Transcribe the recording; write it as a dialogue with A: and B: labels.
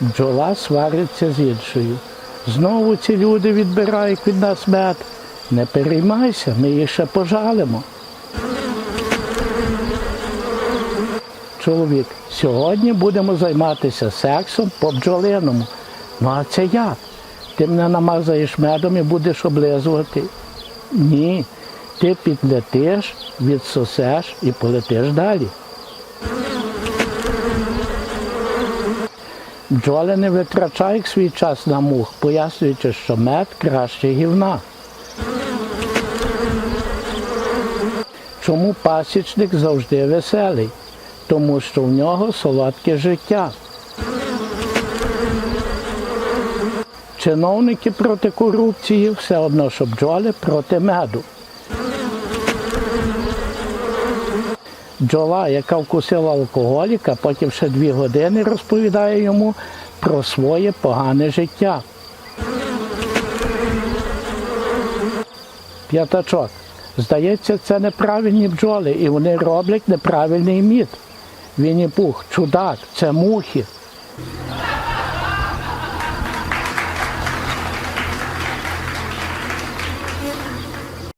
A: Бджола свариться з іншою. Знову ці люди відбирають від нас мед. Не переймайся, ми їх ще пожалимо. Чоловік, сьогодні будемо займатися сексом по бджолиному. Ну а це як? Ти мене намазаєш медом і будеш облизувати? Ні. Ти підлетиш, відсосеш і полетиш далі. Бджоли не витрачають свій час на мух, пояснюючи, що мед краще гівна. Чому пасічник завжди веселий? Тому що в нього солодке життя. Чиновники проти корупції все одно, що бджоли проти меду. Бджола, яка вкусила алкоголіка, потім ще дві години розповідає йому про своє погане життя. П'ятачок. Здається, це неправильні бджоли, і вони роблять неправильний мід. Він і пух, чудак, це мухи.